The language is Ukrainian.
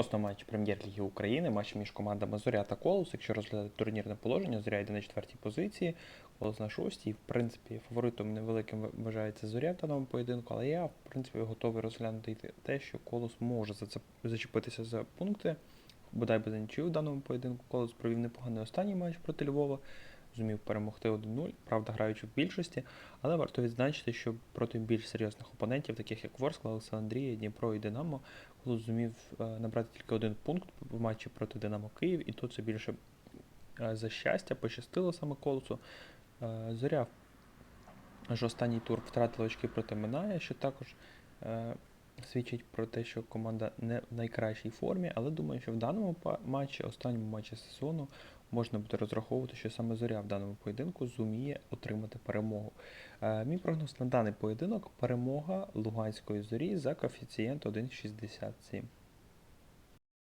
Основний матч прем'єр-ліги України, матч між командами Зоря та Колос. Якщо розглядати турнірне положення, Зоря йде на четвертій позиції, Колос на шостій. В принципі, фаворитом невеликим вважається Зоря в даному поєдинку, але я, в принципі, готовий розглянути те, що Колос може зачепитися за пункти. Бодай би за нічию в даному поєдинку. Колос провів непоганий останній матч проти Львова. Зумів перемогти 1-0, правда, граючи в більшості, але варто відзначити, що проти більш серйозних опонентів, таких як Ворскла, Олександрія, Дніпро і Динамо, Колос зумів е, набрати тільки один пункт в матчі проти Динамо Київ, і тут це більше е, за щастя, пощастило саме Колосу. Е, Зоря аж останній тур втратила очки проти Минає, що також свідчить про те, що команда не в найкращій формі, але думаю, що в даному матчі, останньому матчі сезону, можна буде розраховувати, що саме Зоря в даному поєдинку зуміє отримати перемогу. Е, мій прогноз на даний поєдинок перемога Луганської зорі за коефіцієнт 1,67.